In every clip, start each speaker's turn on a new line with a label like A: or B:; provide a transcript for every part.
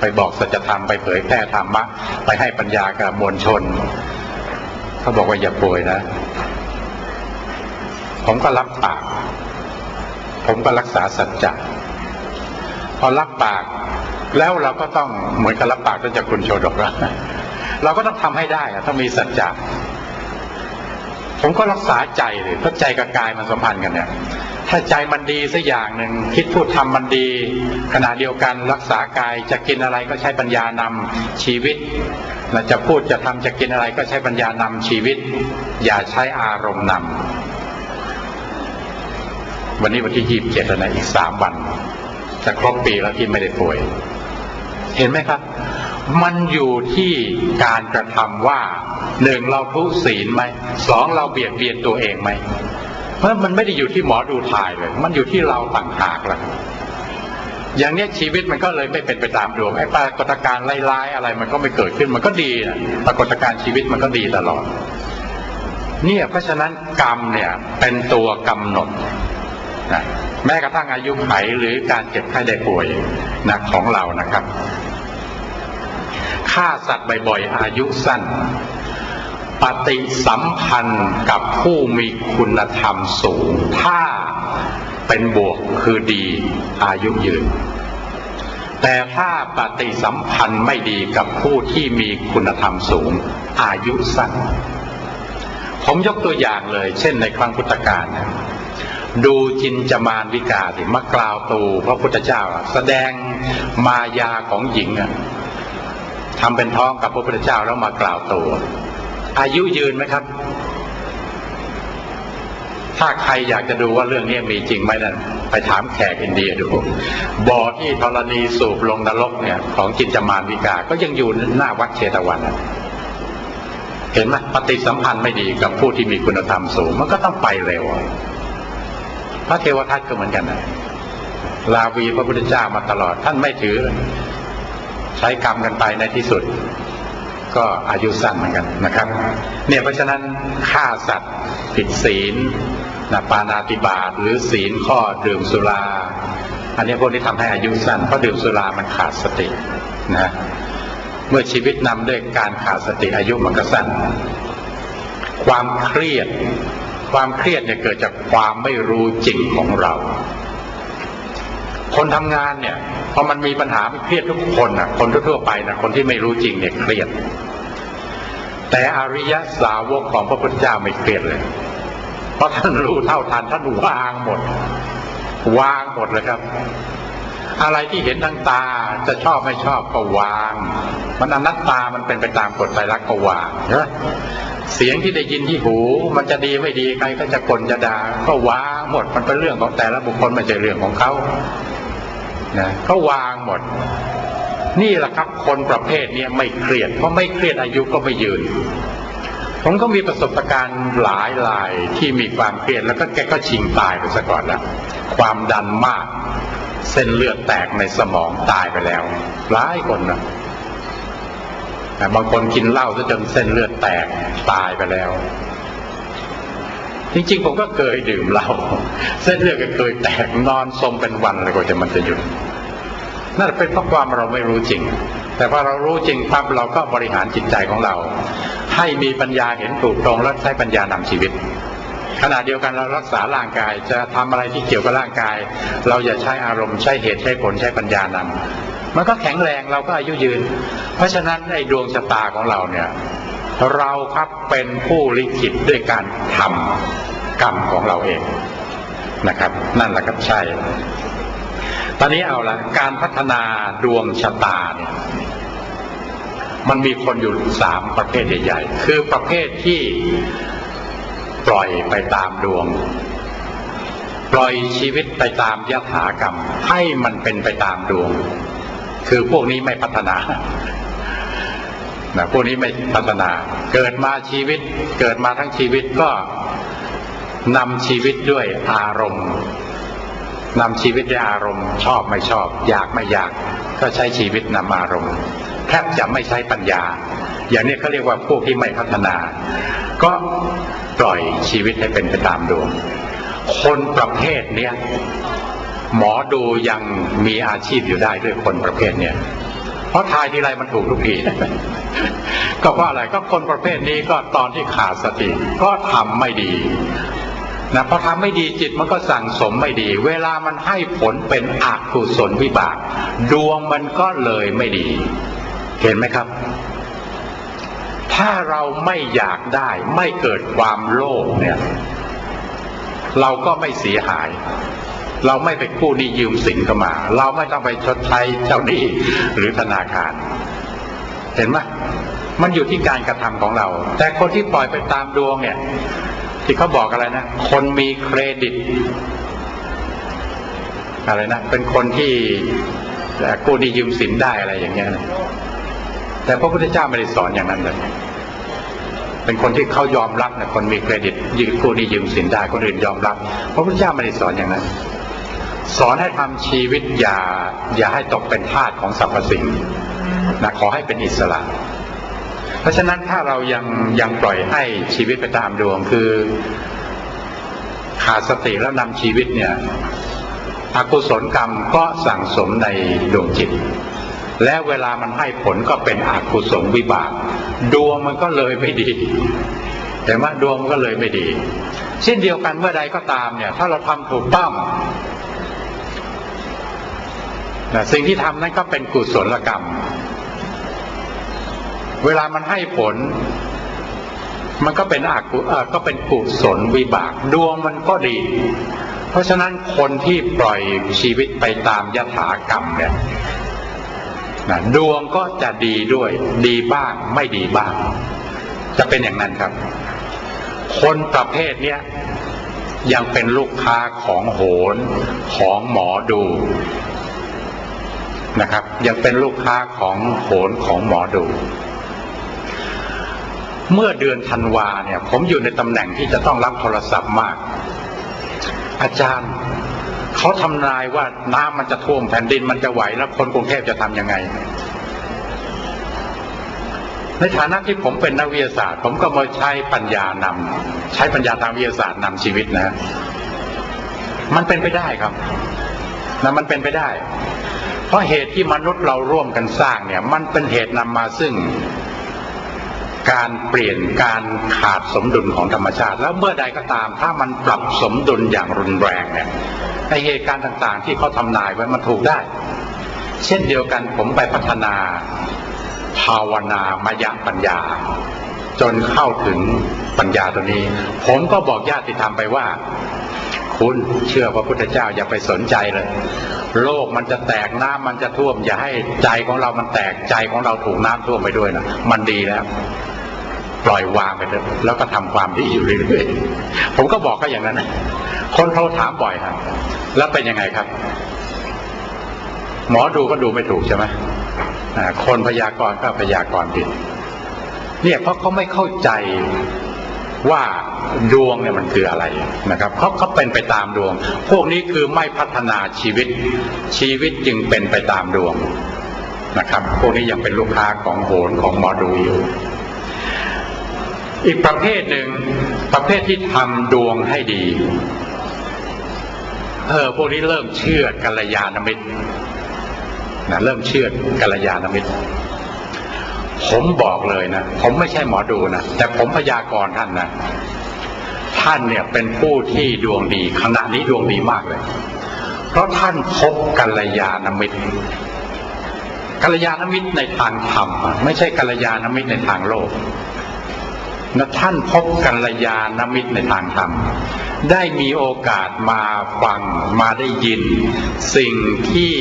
A: ไปบอกสัจธรรมไปเผยแพร่ธรรมะไปให้ปัญญากับมวลชนเขาบอกว่าอย่าป่วยนะ ผมก็รับปาก ผมก็รักษาสัจจะพอรับปาก แล้วเราก็ต้องเหมือนกับรับปากท่านจ้าคุณโชดกแล้วเราก็ต้องทำให้ได้ต้องมีสัจจะผมก็รักษาใจเลยเพราะใจกับกายมันสัมพันธ์กันเนี่ย ถ้าใจมันดีสักอย่างหนึ่งคิดพูดทำมันดี ขณะเดียวกันรักษากายจะกินอะไรก็ใช้ปัญญานำชีวิตนะจะพูดจะทำจะกินอะไรก็ใช้ปัญญานำชีวิต อย่าใช้อารมณ์นำวันนี้วันที่ยี่สิบเจ็ดแล้วนะอีกสามวันจะครบปีแล้วที่ไม่ได้ป่วย เห็นไหมครับ มันอยู่ที่การกระทำว่าหนึ่งเราทุศีลไหมสองเราเบียดเบียนตัวเองไหม เพราะมันไม่ได้อยู่ที่หมอดูถ่ายเลย มันอยู่ที่เราต่างหากละอย่างเนี้ยชีวิตมันก็เลยไม่เป็นไปตามดวงไอ้ปรากฏการณ์ร้ายๆอะไร มันก็ไม่เกิดขึ้นมันก็ดีนะปรากฏการณ์ชีวิตมันก็ดีตลอด เนี่ยเพราะฉะนั้นกรรมเนี่ยเป็นตัวกำหนดนะแม้กระทั่งอายุไขหรือการเจ็บไข้ได้ป่วยนะของเรานะครับฆ่าสัตว์บ่อยๆอายุสั้น ปฏิสัมพันธ์กับผู้มีคุณธรรมสูง ถ้าเป็นบวกคือดีอายุยืน แต่ถ้าปฏิสัมพันธ์ไม่ดีกับผู้ที่มีคุณธรรมสูง อายุสั้น ผมยกตัวอย่างเลย เช่นในครั้งพุทธกาลนะดูจินจมานวิกาสิมากล่าวตูพระพุทธเจ้า แสดงมายาของหญิงทำเป็นท้องกับพระพุทธเจ้าแล้วมากล่าวตัว อายุยืนไหมครับ ถ้าใครอยากจะดูว่าเรื่องนี้มีจริงไหมนั่นไปถามแขกอินเดียดูบ่อที่ธรณีสูบลงนรกเนี่ย ของจินจมานวิกา ก็ยังอยู่หน้าวัดเชตวันเห็นไหมปฏิสัมพันธ์ไม่ดีกับผู้ที่มีคุณธรรมสูง มันก็ต้องไปเร็วพระเทวทัตก็เหมือนกันนะลาวีพระพุทธเจ้ามาตลอด ท่านไม่ถือ ใช้กรรมกันไปในที่สุด ก็อายุสั้นเหมือนกันนะครับ เนี่ยเพราะฉะนั้นฆ่าสัตว์ผิดศีลนะปานาติบาตหรือศีลข้อดื่มสุรา อันนี้พวกนี้ทำให้อายุสั้นเพราะดื่มสุรามันขาดสตินะเมื่อชีวิตนำด้วยการขาดสติอายุมันก็สั้น ความเครียด ความเครียดเนี่ยเกิดจากความไม่รู้จริงของเรา คนทำงานเนี่ยพอมันมีปัญหาเครียดทุกคนอะคนทั่วๆไปนะคนที่ไม่รู้จริงเนี่ยเครียด แต่อริยสาวกของพระพุทธเจ้าไม่เครียดเลย เพราะท่านรู้เท่าทันท่านวางหมด วางหมดเลยครับ อะไรที่เห็นทางตาจะชอบไม่ชอบก็วาง มันอนัตตามันเป็นไปตามกฎไตรลักษณ์ก็วางนะเสียงที่ได้ยินที่หู มันจะดีไม่ดีใครก็จะกลจะด่าก็วางหมดมันเป็นเรื่องของแต่ละบุคคลไม่ใช่เรื่องของเขา นะเขาวางหมด นี่แหละครับคนประเภทนี้ไม่เครียด เพราะไม่เครียดอายุก็ไม่ยืน ผมก็มีประสบการณ์หลายหลายที่มีความเครียดแล้วก็แกก็ชิงตายไปซะก่อนแล้วความดันมาก เส้นเลือดแตกในสมองตายไปแล้วหลายคนนะบางคนกินเหล้าซะจนเส้นเลือดแตกตายไปแล้ว จริงๆผมก็เคยดื่มเหล้าเส้นเลือดก็เคยแตกนอนสมเป็นวันเลยกว่าจะมันจะหยุดนั่นเป็นเพราะความเราไม่รู้จริง แต่พอเรารู้จริงปั๊บเราก็บริหารจิตใจของเรา ให้มีปัญญาเห็นถูกตรงและใช้ปัญญานำชีวิต ขณะเดียวกันเรารักษาร่างกาย จะทำอะไรที่เกี่ยวกับร่างกาย เราอย่าใช้อารมณ์ใช้เหตุใช้ผลใช้ปัญญานำมันก็แข็งแรงเราก็อายุยืน เพราะฉะนั้นในดวงชะตาของเราเนี่ย เราครับเป็นผู้ลิขิตด้วยการทำกรรมของเราเองนะครับ นั่นแหละครับใช่ ตอนนี้เอาละการพัฒนาดวงชะตาเนี่ยมันมีคนอยู่สามประเภทใหญ่ๆ คือประเภทที่ปล่อยไปตามดวง ปล่อยชีวิตไปตามยถากรรม ให้มันเป็นไปตามดวง คือพวกนี้ไม่พัฒนา นะพวกนี้ไม่พัฒนา เกิดมาชีวิต เกิดมาทั้งชีวิตก็นำชีวิตด้วยอารมณ์นำชีวิตด้วยอารมณ์ ชอบไม่ชอบ อยากไม่อยาก ก็ใช้ชีวิตนำอารมณ์แทบจะไม่ใช้ปัญญา อย่างนี้เขาเรียกว่าพวกที่ไม่พัฒนา ก็ปล่อยชีวิตให้เป็นไปตามดวง คนประเภทเนี้ยหมอดูยังมีอาชีพอยู่ได้ด้วยคนประเภทเนี้ย เพราะทายทีไรมันถูกทุกทีก็เพราะอะไรก็คนประเภทนี้ก็ตอนที่ขาดสติ ก็ทำไม่ดีนะพอทำไม่ดีจิตมันก็สั่งสมไม่ดี เวลามันให้ผลเป็นอกุศลวิบาก ดวงมันก็เลยไม่ดี เห็นไหมครับ ถ้าเราไม่อยากได้ไม่เกิดความโลภเนี่ย เราก็ไม่เสียหาย เราไม่ไปกู้หนี้ยืมสินเข้ามา เราไม่ต้องไปชดใช้เจ้าหนี้หรือธนาคาร เห็นไหมมันอยู่ที่การกระทำของเรา แต่คนที่ปล่อยไปตามดวงเนี่ย ที่เขาบอกอะไรนะ คนมีเครดิต อะไรนะ เป็นคนที่กู้หนี้ยืมสินได้อะไรอย่างเงี้ยนะแต่พระพุทธเจ้าไม่ได้สอนอย่างนั้นเลยเป็นคนที่เขายอมรับนะคนมีเครดิตยืมกู้หนี้ยืมสินได้คนอื่นยอมรับพระพุทธเจ้าไม่ได้สอนอย่างนั้น สอนให้ทำชีวิตอย่าอย่าให้ตกเป็นทาสของสรรพสิ่งนะขอให้เป็นอิสระ เพราะฉะนั้นถ้าเรายังยังปล่อยให้ชีวิตไปตามดวงคือขาดสติแล้วนำชีวิตเนี่ยอกุศลกรรมก็สั่งสมในดวงจิต และเวลามันให้ผลก็เป็นอกุศลวิบาก ดวงมันก็เลยไม่ดีเห็นไหมดวงมันก็เลยไม่ดีเช่นเดียวกันเมื่อใดก็ตามเนี่ย ถ้าเราทำถูกต้อง นะสิ่งที่ทำนั้นก็เป็นกุศลกรรม เวลามันให้ผล มันก็เป็นอกุก็เป็นกุศลวิบากดวงมันก็ดี เพราะฉะนั้นคนที่ปล่อยชีวิตไปตามยถากรรมเนี่ยนะดวงก็จะดีด้วย ดีบ้างไม่ดีบ้าง จะเป็นอย่างนั้นครับ คนประเภทเนี้ยยังเป็นลูกค้าของโหรของหมอดู นะครับ ยังเป็นลูกค้าของโหรของหมอดู เมื่อเดือนธันวาเนี่ย ผมอยู่ในตำแหน่งที่จะต้องรับโทรศัพท์มาก อาจารย์เขาทำนายว่าน้ำมันจะท่วมแผ่นดินมันจะไหวแล้วคนกรุงเทพจะทำยังไง ในฐานะที่ผมเป็นนักวิทยาศาสตร์ ผมก็มาใช้ปัญญานำใช้ปัญญาทางวิทยาศาสตร์นำชีวิตนะมันเป็นไปได้ครับนะมันเป็นไปได้ เพราะเหตุที่มนุษย์เราร่วมกันสร้างเนี่ย มันเป็นเหตุนำมาซึ่ง การเปลี่ยนการขาดสมดุลของธรรมชาติ แล้วเมื่อใดก็ตาม ถ้ามันปรับสมดุลอย่างรุนแรงเนี่ยในเหตุการณ์ต่างๆ ที่เขาทำนายไว้มันถูกได้ เช่นเดียวกันผมไปพัฒนา ภาวนามายะปัญญา จนเข้าถึงปัญญาตัวนี้ ผมก็บอกญาติธรรมไปว่า คุณ เชื่อพระพุทธเจ้าอย่าไปสนใจเลย โลกมันจะแตกน้ำมันจะท่วม อย่าให้ใจของเรามันแตกใจของเราถูกน้ำท่วมไปด้วยนะมันดีแล้ว ปล่อยวางไปเถอะแล้วก็ทำความดีอยู่เรื่อยๆผมก็บอกเขาอย่างนั้นนะคนโทรถามบ่อยครับ แล้วเป็นยังไงครับ หมอดูก็ดูไม่ถูกใช่ไหมคนพยากรณ์ก็พยากรณ์ผิดเนี่ยเพราะเขาไม่เข้าใจ ว่าดวงเนี่ยมันคืออะไรนะครับเขาเขาเป็นไปตามดวง พวกนี้คือไม่พัฒนาชีวิต ชีวิตจึงเป็นไปตามดวงนะครับ พวกนี้ยังเป็นลูกค้าของโหรของหมอดูอยู่ อีกประเภทหนึ่งประเภทที่ทำดวงให้ดีเออพวกนี้เริ่มเชื่อกัลยาณมิตรนะเริ่มเชื่อกัลยาณมิตร ผมบอกเลยนะ ผมไม่ใช่หมอดูนะ แต่ผมพยากรณ์ท่านนะ ท่านเนี่ยเป็นผู้ที่ดวงดีขณะนี้ดวงดีมากเลย เพราะท่านพบกัลยาณมิตรกัลยาณมิตรในทางธรรมไม่ใช่กัลยาณมิตรในทางโลกนะท่านพบกัลยาณมิตรในทางธรรม ได้มีโอกาสมาฟังมาได้ยิน สิ่งที่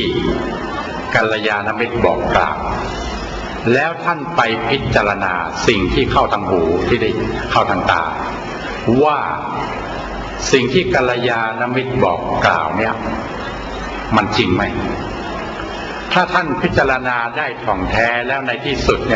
A: กัลยาณมิตรบอกกล่าว แล้วท่านไปพิจารณาสิ่งที่เข้าทางหูที่ได้เข้าทางตา ว่าสิ่งที่กัลยาณมิตรบอกกล่าวเนี่ย มันจริงไหมถ้าท่านพิจารณาได้ท่องแท้แล้วในที่สุดเนี่ย